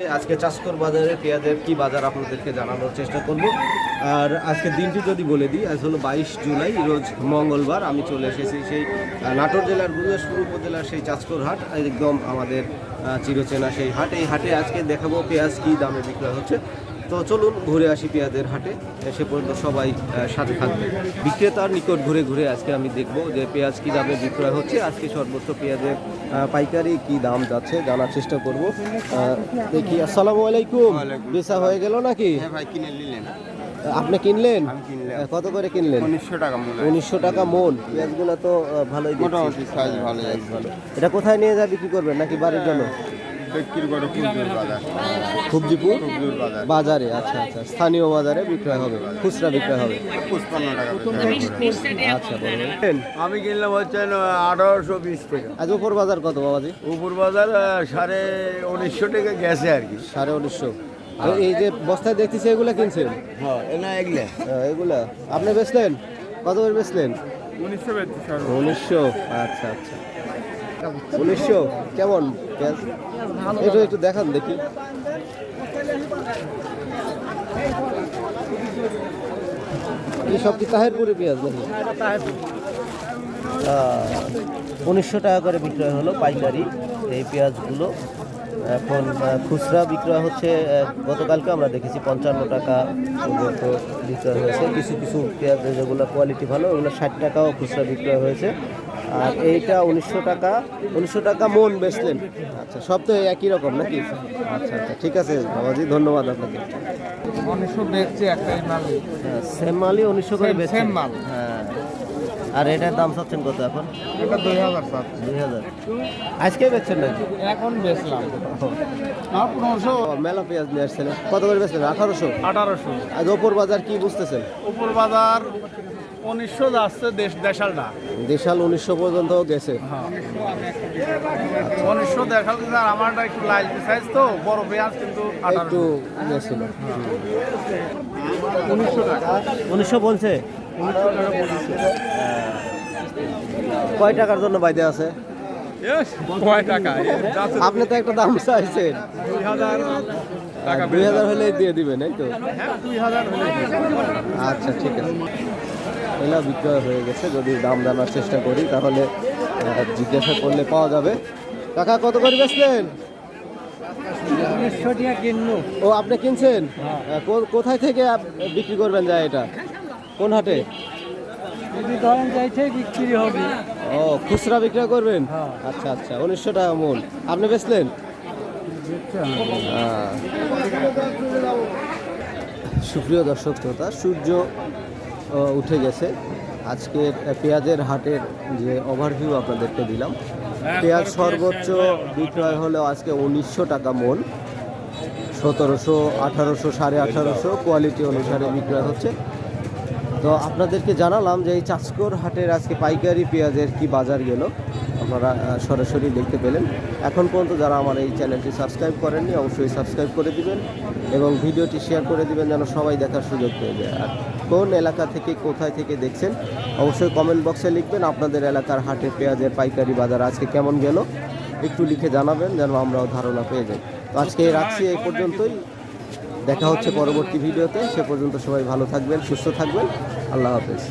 আজকে চাষকর বাজারে পেঁয়াজের কি বাজার আপনাদেরকে জানানোর চেষ্টা করব। আর আজকে দিনটি যদি বলে দিই, আজ হলো বাইশ জুলাই, রোজ মঙ্গলবার আমি চলে এসেছি সেই নাটোর জেলার গুরুদাসপুর উপজেলার সেই চাষকর হাট, একদম আমাদের চিরচেনা সেই হাট। এই হাটে আজকে দেখাবো পেঁয়াজ কি দামে বিক্রয় হচ্ছে। তো চলুন ঘুরে আসি পেঁয়াজের হাটে। সে পর্যন্ত সবাই সাথে থাকবে বিক্রেতার নিকট ঘুরে ঘুরে আজকে আমি দেখব যে পেঁয়াজ কি দামে বিক্রয় হচ্ছে। আজকে সর্বোচ্চ পেঁয়াজের পাইকারি কি দাম যাচ্ছে জানার চেষ্টা করব। দেখি আসসালামু আলাইকুম। বেচা হয়ে গেল নাকি? হ্যাঁ ভাই কিনে নিলেন। আপনি কিনলেন? কত করে কিনলেন? উনিশশো টাকা উনিশশো টাকা মন। পেঁয়াজগুলো তো ভালোই মোটামুটি সাইজ ভালো যাচ্ছে ভালো এটা কোথায় নিয়ে যা বিক্রি করবেন? নাকি বাড়ির জন্য? বিক্রি করে খুচরোর বাজার। খুবজিপুর? বাজারে। আচ্ছা আচ্ছা। স্থানীয় বাজারে বিক্রয় হবে খুচরা বিক্রয় হবে? পঁচপান্ন টাকা আচ্ছা বলুন। আমি কিনলাম হচ্ছেন আঠারোশো বিশ টাকা। আজ উপর বাজার কত বাবাজি? উপর বাজার সাড়ে উনিশশো টাকা গেছে আর কি। সাড়ে উনিশশো। এই যে বস্তায় দেখতেছি এগুলা কিনছেন? হ্যাঁ না এগুলো। হ্যাঁ, এগুলা। আপনি বেচলেন? কত করে বেচলেন? উনিশশো আচ্ছা আচ্ছা। উনিশশো কেমন? পেঁয়াজ একটু একটু দেখান দেখি। এই সব কি তাহেরপুরে পেঁয়াজ নাকি? উনিশশো টাকা করে বিক্রয় হলো পাইকারি এই পেঁয়াজগুলো। এখন খুচরা বিক্রয় হচ্ছে গতকালকে আমরা দেখেছি পঞ্চান্ন টাকা পর্যন্ত বিক্রয় হয়েছে। কিছু কিছু পেঁয়াজ যেগুলো কোয়ালিটি ভালো ওগুলো ষাট টাকাও খুচরা বিক্রয় হয়েছে। আর এইটা উনিশশো টাকা উনিশশো টাকা মন বেচলেন আচ্ছা সব তো একই রকম নাকি? আচ্ছা আচ্ছা ঠিক আছে বাবাজি ধন্যবাদ আপনাকে। উনিশশো একটাই হ্যাঁ, সেম মালই উনিশশো করে Same- মাল। হ্যাঁ। আর এটার দাম চাচ্ছেন কত এখন? এটা দুই হাজার দুই হাজার। আজকে বেচছেন নাকি? এখন বেচলাম। পনেরোশো। মেলা পেঁয়াজ নিয়ে আসছিলেন কত করে বেচলেন? আঠারোশো? আঠারোশো। আজ ওপর বাজার কি বুঝতেছেন? উপর বাজার উনিশশো যাচ্ছে দেশ দেশালটা। দেশাল উনিশশো পর্যন্ত গেছে। উনিশশো দেশাল কিন্তু আর আমারটা একটু লাইল সাইজ তো বড় পেঁয়াজ কিন্তু একটু গেছিল। উনিশশো টাকা। উনিশশো বলছে? কয় টাকার জন্য বাইদে আছে? কয় টাকা? আপনি তো একটা দাম চাইছেন। দুই হাজার টাকা দুই হাজার হলে দিয়ে দিবেন এই তো? হ্যাঁ দুই হাজার আচ্ছা ঠিক আছে। এলা বিক্রয় হয়ে গেছে। যদি দাম জানার চেষ্টা করি তাহলে জিজ্ঞাসা করলে পাওয়া যাবে। কাকা কত করে বেচলেন? ও আপনি কিনছেন? কো- কোথায় থেকে বিক্রি করবেন যায় এটা? কোন হাটে? বিক্রি হবে। ও খুচরা বিক্রয় করবেন? আচ্ছা আচ্ছা উনিশশো টাকা মূল। আপনি বেচলেন। সুপ্রিয় দর্শক শ্রোতা সূর্য উঠে গেছে। আজকের পেঁয়াজের হাটের যে ওভারভিউ আপনাদেরকে দিলাম। পেঁয়াজ সর্বোচ্চ বিক্রয় হলো আজকে উনিশশো টাকা মন। সতেরোশো, আঠারোশো, সাড়ে আঠারোশো কোয়ালিটি অনুসারে বিক্রয় হচ্ছে। তো আপনাদেরকে জানালাম যে এই চাষকর হাটের আজকে পাইকারি পেঁয়াজের কি বাজার গেল। আপনারা সরাসরি দেখতে পেলেন। এখন পর্যন্ত যারা আমার এই চ্যানেলটি সাবস্ক্রাইব করেননি, অবশ্যই সাবস্ক্রাইব করে দিবেন এবং ভিডিওটি শেয়ার করে দিবেন যেন সবাই দেখার সুযোগ পেয়ে যায়। আর কোন এলাকা থেকে, কোথায় থেকে দেখছেন, অবশ্যই কমেন্ট বক্সে লিখবেন আপনাদের এলাকার হাটে পেঁয়াজের পাইকারি বাজার আজকে কেমন গেল। একটু লিখে জানাবেন যেন আমরাও ধারণা পেয়ে যাই। তো আজকে রাখছি এই পর্যন্তই। দেখা হচ্ছে পরবর্তী ভিডিওতে। সে পর্যন্ত সবাই ভালো থাকবেন, সুস্থ থাকবেন। আল্লাহ হাফেজ।